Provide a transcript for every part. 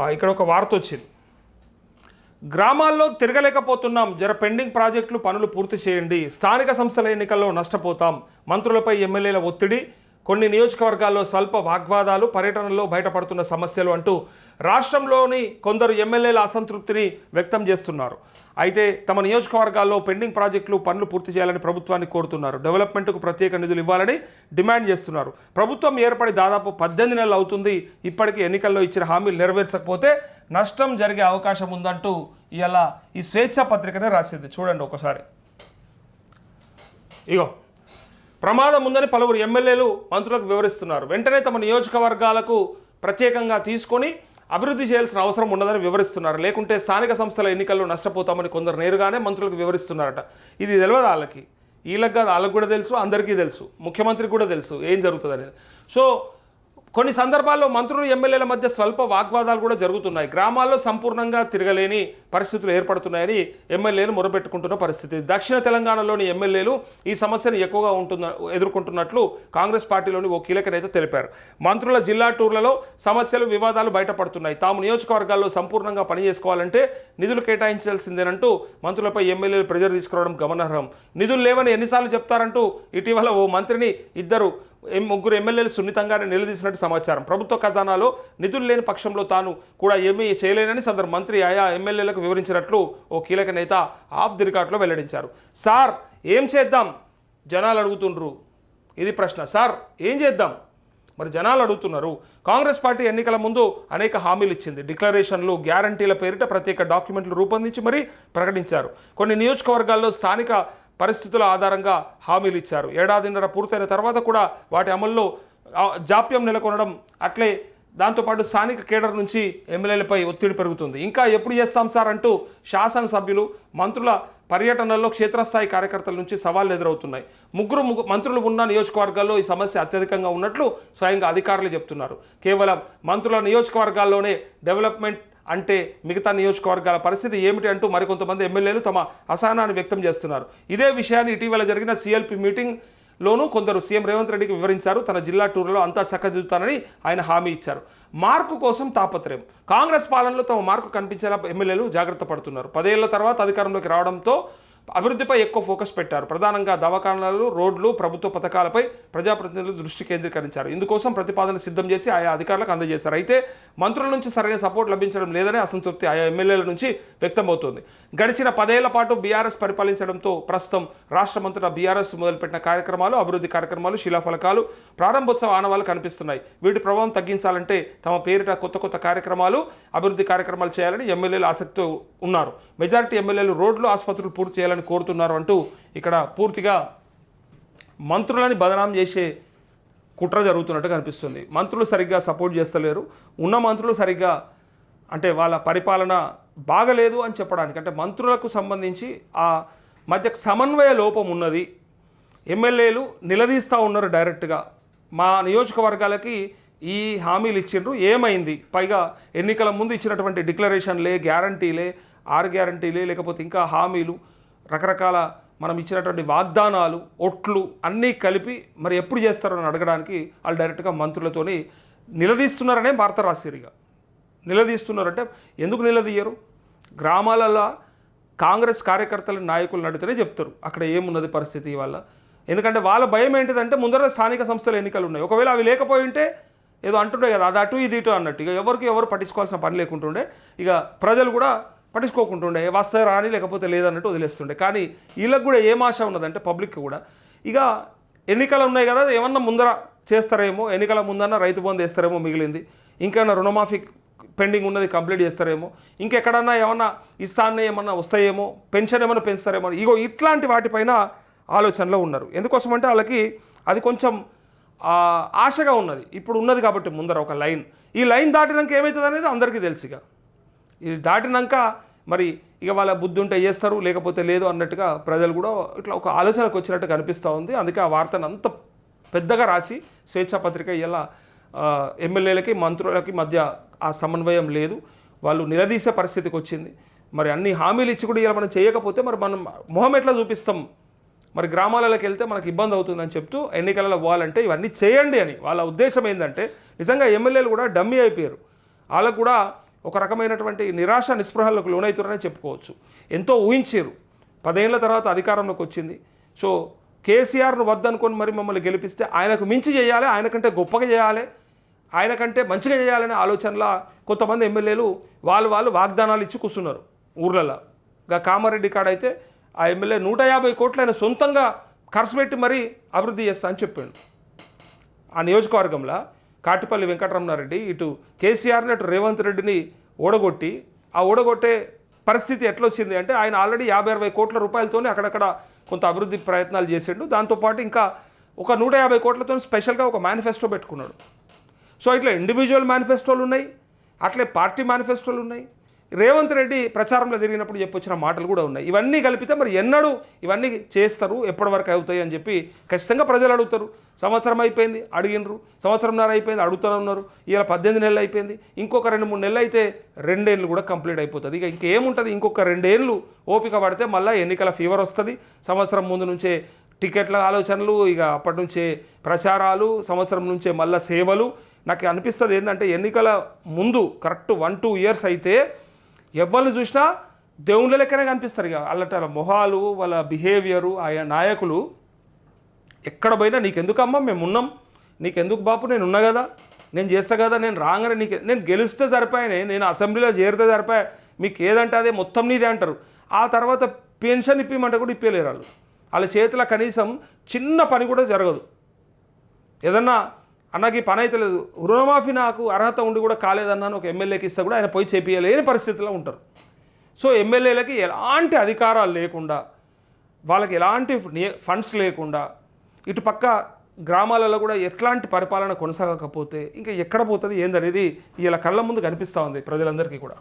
ఇక్కడ ఒక వార్త వచ్చింది. గ్రామాల్లో తిరగలేకపోతున్నాం. జర పెండింగ్ ప్రాజెక్టులు పనులు పూర్తి చేయండి. స్థానిక సంస్థల ఎన్నికల్లో నష్టపోతాం. మంత్రులపై ఎమ్మెల్యేల ఒత్తిడి. కొన్ని నియోజకవర్గాల్లో స్వల్ప వాగ్వాదాలు పర్యటనలో బయటపడుతున్న సమస్యలు అంటూ రాష్ట్రంలోని కొందరు ఎమ్మెల్యేల అసంతృప్తిని వ్యక్తం చేస్తున్నారు. అయితే తమ నియోజకవర్గాల్లో పెండింగ్ ప్రాజెక్టులు పనులు పూర్తి చేయాలని ప్రభుత్వాన్ని కోరుతున్నారు. డెవలప్మెంట్కు ప్రత్యేక నిధులు ఇవ్వాలని డిమాండ్ చేస్తున్నారు. ప్రభుత్వం ఏర్పడి దాదాపు పద్దెనిమిది నెలలు అవుతుంది. ఇప్పటికీ ఎన్నికల్లో ఇచ్చిన హామీలు నెరవేర్చకపోతే నష్టం జరిగే అవకాశం ఉందంటూ ఇలా ఈ స్వేచ్ఛా పత్రికనే రాసింది. చూడండి ఒకసారి. ఇగో. ప్రమాదం ఉందని పలువురు ఎమ్మెల్యేలు మంత్రులకు వివరిస్తున్నారు. వెంటనే తమ నియోజకవర్గాలకు ప్రత్యేకంగా తీసుకొని అభివృద్ధి చేయాల్సిన అవసరం ఉండదని వివరిస్తున్నారు. లేకుంటే స్థానిక సంస్థల ఎన్నికల్లో నష్టపోతామని కొందరు నేరుగానే మంత్రులకు వివరిస్తున్నారట. ఇది తెలియదు వాళ్ళకి? వీళ్ళకి కాదు వాళ్ళకి కూడా తెలుసు అందరికీ తెలుసు. ముఖ్యమంత్రికి కూడా తెలుసు. ఏం జరుగుతుంది అనేది సో కొన్ని సందర్భాల్లో మంత్రులు ఎమ్మెల్యేల మధ్య స్వల్ప వాగ్వాదాలు కూడా జరుగుతున్నాయి. గ్రామాల్లో సంపూర్ణంగా తిరగలేని పరిస్థితులు ఏర్పడుతున్నాయని ఎమ్మెల్యేలు మొరపెట్టుకుంటున్న పరిస్థితి. దక్షిణ తెలంగాణలోని ఎమ్మెల్యేలు ఈ సమస్యను ఎక్కువగా ఉంటున్న ఎదుర్కొంటున్నట్లు కాంగ్రెస్ పార్టీలోని ఓ కీలక నేత తెలిపారు. మంత్రుల జిల్లా టూర్లలో సమస్యలు వివాదాలు బయటపడుతున్నాయి. తాము నియోజకవర్గాల్లో సంపూర్ణంగా పని చేసుకోవాలంటే నిధులు కేటాయించాల్సిందేనంటూ మంత్రులపై ఎమ్మెల్యేలు ప్రెజర్ తీసుకురావడం గమనార్హం. నిధులు లేవని ఎన్నిసార్లు చెప్తారంటూ ఇటీవల ఓ మంత్రిని ఇద్దరు ముగ్గురు ఎమ్మెల్యేలు సున్నితంగానే నిలదీసినట్టు సమాచారం. ప్రభుత్వ ఖజానాలో నిధులు లేని పక్షంలో తాను కూడా ఏమీ చేయలేనని సదరు మంత్రి ఆయా ఎమ్మెల్యేలకు వివరించినట్లు ఓ కీలక నేత ఆఫ్ ది రికార్డులో వెల్లడించారు. సార్ ఏం చేద్దాం? జనాలు అడుగుతుండ్రు. ఇది ప్రశ్న. సార్ ఏం చేద్దాం? మరి జనాలు అడుగుతున్నారు. కాంగ్రెస్ పార్టీ ఎన్నికల ముందు అనేక హామీలు ఇచ్చింది. డిక్లరేషన్లు గ్యారంటీల పేరిట ప్రత్యేక డాక్యుమెంట్లు రూపొందించి మరీ ప్రకటించారు. కొన్ని నియోజకవర్గాల్లో స్థానిక పరిస్థితుల ఆధారంగా హామీలు ఇచ్చారు. ఏడాదిన్నర పూర్తయిన తర్వాత కూడా వాటి అమల్లో జాప్యం నెలకొనడం అట్లే దాంతోపాటు స్థానిక కేడర్ నుంచి ఎమ్మెల్యేలపై ఒత్తిడి పెరుగుతుంది. ఇంకా ఎప్పుడు చేస్తాం సార్ అంటూ శాసనసభ్యులు మంత్రుల పర్యటనల్లో క్షేత్రస్థాయి కార్యకర్తల నుంచి సవాళ్ళు ఎదురవుతున్నాయి. ముగ్గురు మంత్రులు ఉన్న నియోజకవర్గాల్లో ఈ సమస్య అత్యధికంగా ఉన్నట్లు స్వయంగా అధికారులు చెప్తున్నారు. కేవలం మంత్రుల నియోజకవర్గాల్లోనే డెవలప్మెంట్ అంటే మిగతా నియోజకవర్గాల పరిస్థితి ఏమిటి అంటూ మరికొంతమంది ఎమ్మెల్యేలు తమ అసహనాన్ని వ్యక్తం చేస్తున్నారు. ఇదే విషయాన్ని ఇటీవల జరిగిన సిఎల్పి మీటింగ్ లోనూ కొందరు సీఎం రేవంత్ రెడ్డికి వివరించారు. తన జిల్లా టూర్లో అంతా చక్కదిద్దుతానని ఆయన హామీ ఇచ్చారు. మార్కు కోసం తాపత్రయం. కాంగ్రెస్ పాలనలో తమ మార్కు కనిపించేలా ఎమ్మెల్యేలు జాగ్రత్త పడుతున్నారు. పదేళ్ళ తర్వాత అధికారంలోకి రావడంతో అభివృద్ధిపై ఎక్కువ ఫోకస్ పెట్టారు. ప్రధానంగా దవాఖానాలు రోడ్లు ప్రభుత్వ పథకాలపై ప్రజాప్రతినిధులు దృష్టి కేంద్రీకరించారు. ఇందుకోసం ప్రతిపాదన సిద్ధం చేసి ఆయా అధికారులకు అందజేశారు. అయితే మంత్రుల నుంచి సరైన సపోర్ట్ లభించడం లేదని అసంతృప్తి ఆయా ఎమ్మెల్యేల నుంచి వ్యక్తమవుతోంది. గడిచిన పదేళ్ళ పాటు బీఆర్ఎస్ పరిపాలించడంతో ప్రస్తుతం రాష్ట్రమంతటా బీఆర్ఎస్ మొదలుపెట్టిన కార్యక్రమాలు అభివృద్ధి కార్యక్రమాలు శిలాఫలకాలు ప్రారంభోత్సవ ఆనవాలు కనిపిస్తున్నాయి. వీటి ప్రభావం తగ్గించాలంటే తమ పేరిట కొత్త కొత్త కార్యక్రమాలు అభివృద్ధి కార్యక్రమాలు చేయాలని ఎమ్మెల్యేలు ఆసక్తితో ఉన్నారు. మెజారిటీ ఎమ్మెల్యేలు రోడ్లు ఆసుపత్రులు పూర్తి చేయాలని కోరుతున్నారు అంటూ ఇక్కడ పూర్తిగా మంత్రులని బదనాం చేసే కుట్ర జరుగుతున్నట్టు కనిపిస్తుంది. మంత్రులు సరిగ్గా సపోర్ట్ చేస్తలేరు. ఉన్న మంత్రులు సరిగ్గా అంటే వాళ్ళ పరిపాలన బాగలేదు అని చెప్పడానికి అంటే మంత్రులకు సంబంధించి ఆ మధ్య సమన్వయ లోపం ఉన్నది. ఎమ్మెల్యేలు నిలదీస్తూ ఉన్నారు డైరెక్ట్గా. మా నియోజకవర్గాలకి ఈ హామీలు ఇచ్చిండ్రు. ఏమైంది? పైగా ఎన్నికల ముందు ఇచ్చినటువంటి డిక్లరేషన్లే గ్యారంటీలే ఆరు గ్యారంటీలే లేకపోతే ఇంకా హామీలు రకరకాల మనం ఇచ్చినటువంటి వాగ్దానాలు ఒట్లు అన్నీ కలిపి మరి ఎప్పుడు చేస్తారో అని అడగడానికి వాళ్ళు డైరెక్ట్గా మంత్రులతోని నిలదీస్తున్నారనే భారత రాసిరిగా నిలదీస్తున్నారంటే ఎందుకు నిలదీయరు? గ్రామాలలో కాంగ్రెస్ కార్యకర్తల నాయకులు నడితేనే చెప్తారు అక్కడ ఏమున్నది పరిస్థితి వల్ల ఎందుకంటే వాళ్ళ భయం ఏంటిదంటే ముందర స్థానిక సంస్థల ఎన్నికలు ఉన్నాయి. ఒకవేళ అవి లేకపోయి ఉంటే ఏదో అంటుండే కదా అది అటు ఇది ఇటు అన్నట్టు. ఇక ఎవరికి ఎవరు పట్టించుకోవాల్సిన పని లేకుంటుండే. ఇక ప్రజలు కూడా పట్టించుకోకుంటుండే వస్తే రాని లేకపోతే లేదన్నట్టు వదిలేస్తుండే. కానీ వీళ్ళకి కూడా ఏం ఆశ ఉన్నదంటే పబ్లిక్ కూడా ఇక ఎన్నికలు ఉన్నాయి కదా ఏమన్నా ముందర చేస్తారేమో ఎన్నికల ముందన్న రైతు బంధు వేస్తారేమో మిగిలింది. ఇంకేమన్నా రుణమాఫీ పెండింగ్ ఉన్నది కంప్లీట్ చేస్తారేమో ఇంకెక్కడన్నా ఏమన్నా ఇస్తానే ఏమన్నా వస్తాయేమో పెన్షన్ ఏమైనా పెంచుతారేమో ఇగో ఇట్లాంటి వాటిపైన ఆలోచనలో ఉన్నారు. ఎందుకోసమంటే వాళ్ళకి అది కొంచెం ఆశగా ఉన్నది. ఇప్పుడు ఉన్నది కాబట్టి ముందర ఒక లైన్. ఈ లైన్ దాటినాక ఏమవుతుంది అనేది అందరికీ తెలుసు ఇక. ఇది దాటినాక మరి ఇక వాళ్ళ బుద్ధి ఉంటే చేస్తారు లేకపోతే లేదు అన్నట్టుగా ప్రజలు కూడా ఇట్లా ఒక ఆలోచనకు వచ్చినట్టు కనిపిస్తూ ఉంది. అందుకే ఆ వార్తను అంత పెద్దగా రాసి స్వేచ్ఛా పత్రిక ఇలా ఎమ్మెల్యేలకి మంత్రులకి మధ్య ఆ సమన్వయం లేదు. వాళ్ళు నిలదీసే పరిస్థితికి వచ్చింది. మరి అన్ని హామీలు ఇచ్చి కూడా ఇలా మనం చేయకపోతే మరి మనం మొహం ఎట్లా చూపిస్తాం? మరి గ్రామాలలోకి వెళ్తే మనకు ఇబ్బంది అవుతుందని చెప్తూ ఎన్నికలలో పోవాలంటే ఇవన్నీ చేయండి అని. వాళ్ళ ఉద్దేశం ఏంటంటే నిజంగా ఎమ్మెల్యేలు కూడా డమ్మీ అయిపోయారు. వాళ్ళకు కూడా ఒక రకమైనటువంటి నిరాశ నిస్పృహలకు లోనవుతున్నారని చెప్పుకోవచ్చు. ఎంతో ఊహించారు. పదేళ్ళ తర్వాత అధికారంలోకి వచ్చింది. సో కేసీఆర్ను వద్దనుకొని మరి మమ్మల్ని గెలిపిస్తే ఆయనకు మించి చేయాలి ఆయనకంటే గొప్పగా చేయాలి ఆయన కంటే మంచిగా చేయాలనే ఆలోచనలో కొంతమంది ఎమ్మెల్యేలు వాళ్ళు వాళ్ళు వాగ్దానాలు ఇచ్చి కూర్చున్నారు ఊర్లలో. ఇంకా కామారెడ్డి కాడ అయితే ఆ ఎమ్మెల్యే నూట యాభై కోట్లు ఆయన సొంతంగా ఖర్చు పెట్టి మరీ అభివృద్ధి చేస్తా అని చెప్పాడు. ఆ నియోజకవర్గంలో కాటిపల్లి వెంకటరమణారెడ్డి ఇటు కేసీఆర్ని అటు రేవంత్ రెడ్డిని ఓడగొట్టి ఆ ఓడగొట్టే పరిస్థితి ఎట్లా వచ్చింది అంటే ఆయన ఆల్రెడీ యాభై అరవై కోట్ల రూపాయలతోనే అక్కడక్కడ కొంత అభివృద్ధి ప్రయత్నాలు చేసిండు. దాంతోపాటు ఇంకా ఒక నూట యాభై కోట్లతో స్పెషల్గా ఒక మేనిఫెస్టో పెట్టుకున్నాడు. సో ఇట్లా ఇండివిజువల్ మేనిఫెస్టోలు ఉన్నాయి అట్లే పార్టీ మేనిఫెస్టోలు ఉన్నాయి. రేవంత్ రెడ్డి ప్రచారంలో తిరిగినప్పుడు చెప్పొచ్చిన మాటలు కూడా ఉన్నాయి. ఇవన్నీ కలిపితే మరి ఎన్నడూ ఇవన్నీ చేస్తారు ఎప్పటి వరకు అవుతాయి అని చెప్పి ఖచ్చితంగా ప్రజలు అడుగుతారు. సంవత్సరం అయిపోయింది అడిగినరు సంవత్సరంన్నర అయిపోయింది అడుగుతూనే ఉన్నారు. ఇలా పద్దెనిమిది నెలలు అయిపోయింది. ఇంకొక రెండు మూడు నెలలు అయితే రెండేళ్ళు కూడా కంప్లీట్ అయిపోతుంది. ఇక ఇంకేముంటుంది? ఇంకొక రెండేళ్ళు ఓపిక పడితే మళ్ళీ ఎన్నికల ఫీవర్ వస్తుంది. సంవత్సరం ముందు నుంచే టికెట్ల ఆలోచనలు ఇక అప్పటి నుంచే ప్రచారాలు సంవత్సరం నుంచే మళ్ళీ సేవలు. నాకు అనిపిస్తుంది ఏంటంటే ఎన్నికల ముందు కరెక్ట్ వన్ టూ ఇయర్స్ అయితే ఎవరిని చూసినా దేవుళ్ళ లెక్కనే కనిపిస్తారు ఇక. వాళ్ళ మొహాలు వాళ్ళ బిహేవియరు ఆయా నాయకులు. ఎక్కడ పోయినా నీకెందుకమ్మా మేము ఉన్నాం. నీకెందుకు బాపు నేను ఉన్నా కదా. నేను చేస్తా కదా నేను రాగానే నీకు నేను గెలిస్తే సరిపోయానే నేను అసెంబ్లీలో చేరితే సరిపోయా మీకు ఏదంటే అదే మొత్తం నీదే అంటారు. ఆ తర్వాత పెన్షన్ ఇప్పమంటే కూడా ఇప్పలేరు వాళ్ళు. వాళ్ళ చేతిలో కనీసం చిన్న పని కూడా జరగదు. ఏదన్నా అన్నకి పని అయితే లేదు. రుణమాఫీ నాకు అర్హత ఉండి కూడా కాలేదన్నాను ఒక ఎమ్మెల్యేకి ఇస్తే కూడా ఆయన పోయి చేపియలేని పరిస్థితిలో ఉంటారు. సో ఎమ్మెల్యేలకి ఎలాంటి అధికారాలు లేకుండా వాళ్ళకి ఎలాంటి ఫండ్స్ లేకుండా ఇటు పక్క గ్రామాలలో కూడా ఎట్లాంటి పరిపాలన కొనసాగకపోతే ఇంకా ఎక్కడ పోతుంది ఏందనేది ఇలా కళ్ళ ముందు కనిపిస్తూ ఉంది ప్రజలందరికీ కూడా.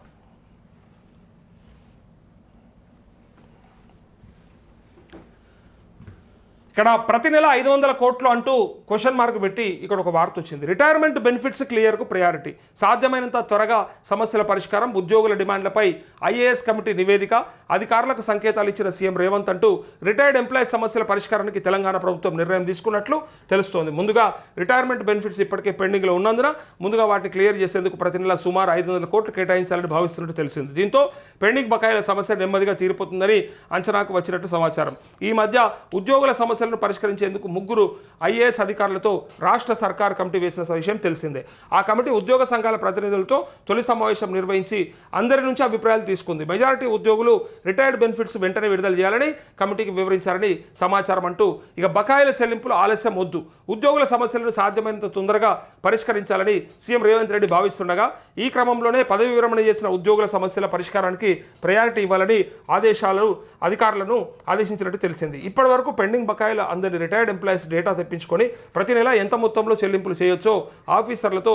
ఇక్కడ ప్రతి నెల ఐదు వందల కోట్లు అంటూ క్వశ్చన్ మార్క్ పెట్టి ఇక్కడ ఒక వార్త వచ్చింది. రిటైర్మెంట్ బెనిఫిట్స్ క్లియర్కు ప్రయారిటీ. సాధ్యమైనంత త్వరగా సమస్యల పరిష్కారం ఉద్యోగుల డిమాండ్లపై ఐఏఎస్ కమిటీ నివేదిక అధికారులకు సంకేతాలు ఇచ్చిన సీఎం రేవంత్ అంటూ రిటైర్డ్ ఎంప్లాయీస్ సమస్యల పరిష్కారానికి తెలంగాణ ప్రభుత్వం నిర్ణయం తీసుకున్నట్లు తెలుస్తోంది. ముందుగా రిటైర్మెంట్ బెనిఫిట్స్ ఇప్పటికే పెండింగ్లో ఉన్నందున ముందుగా వాటిని క్లియర్ చేసేందుకు ప్రతి నెల సుమారు ఐదు వందల కోట్లు కేటాయించాలని భావిస్తున్నట్టు తెలిసింది. దీంతో పెండింగ్ బకాయిల సమస్య నెమ్మదిగా తీరిపోతుందని అంచనాకు వచ్చినట్టు సమాచారం. ఈ మధ్య ఉద్యోగుల సమస్య సమస్యలను పరిష్కరించేందుకు ముగ్గురు ఐఏఎస్ అధికారులతో రాష్ట్ర సర్కార్ కమిటీ వేసిన విషయం తెలిసిందే. ఆ కమిటీ ఉద్యోగ సంఘాల ప్రతినిధులతో తొలి సమావేశం నిర్వహించి అందరి నుంచి అభిప్రాయాలు తీసుకుంది. మెజారిటీ ఉద్యోగులు రిటైర్డ్ బెనిఫిట్స్ వెంటనే విడుదల చేయాలని కమిటీకి వివరించారని సమాచారం అంటూ ఇక బకాయిల చెల్లింపులు ఆలస్యం వద్దు. ఉద్యోగుల సమస్యలను సాధ్యమైనంత తొందరగా పరిష్కరించాలని సీఎం రేవంత్ రెడ్డి భావిస్తుండగా ఈ క్రమంలోనే పదవి విరమణ చేసిన ఉద్యోగుల సమస్యల పరిష్కారానికి ప్రయారిటీ ఇవ్వాలని ఆదేశాలు అధికారులను ఆదేశించినట్టు తెలిసింది. ఇప్పటి వరకు పెండింగ్ బకాయి అందరి రిటైర్డ్ ఎంప్లాయీస్ డేటా తెప్పించుకొని ప్రతి నెల ఎంత మొత్తంలో చెల్లింపులు చేయొచ్చో ఆఫీసర్లతో